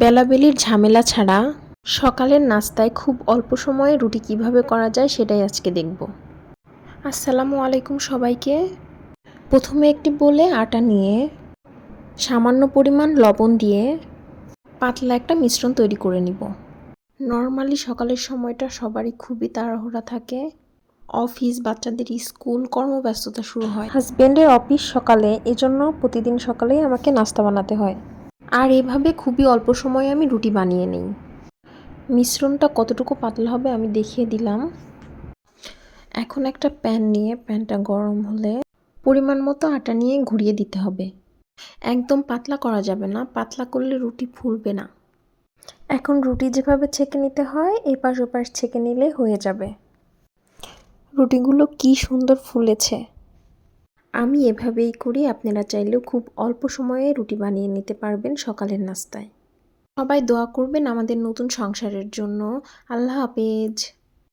বেলাবেলির ঝামেলা ছাড়া সকালের নাস্তায় খুব অল্প সময়ে রুটি কীভাবে করা যায় সেটাই আজকে দেখব। আসসালামু আলাইকুম সবাইকে। প্রথমে একটি বলে আটা নিয়ে সামান্য পরিমাণ লবণ দিয়ে পাতলা একটা মিশ্রণ তৈরি করে নিব। নর্মালি সকালের সময়টা সবারই খুবই তাড়াহুড়া থাকে। অফিস বাচ্চাদের স্কুল কর্মব্যস্ততা শুরু হয়। হাজব্যান্ডের অফিস সকালে, এজন্য প্রতিদিন সকালেই আমাকে নাস্তা বানাতে হয়। আর এভাবে খুবই অল্প সময়ে আমি রুটি বানিয়ে নিই। মিশ্রণটা কতটুকু পাতলা হবে আমি দেখিয়ে দিলাম। এখন একটা প্যান নিয়ে, প্যানটা গরম হলে পরিমাণ মতো আটা নিয়ে ঘুরিয়ে দিতে হবে। একদম পাতলা করা যাবে না, পাতলা করলে রুটি ফুলবে না। এখন রুটি যেভাবে ছেঁকে নিতে হয়, এপাশ ওপাশ ছেঁকে নিলে হয়ে যাবে। রুটিগুলো কি সুন্দর ফুলেছে। আমি এভাবেই করি, আপনারা চাইলেও খুব অল্প সময়ে রুটি বানিয়ে নিতে পারবেন সকালের নাস্তায়। সবাই দোয়া করবেন আমাদের নতুন সংসারের জন্য। আল্লাহ হাফেজ।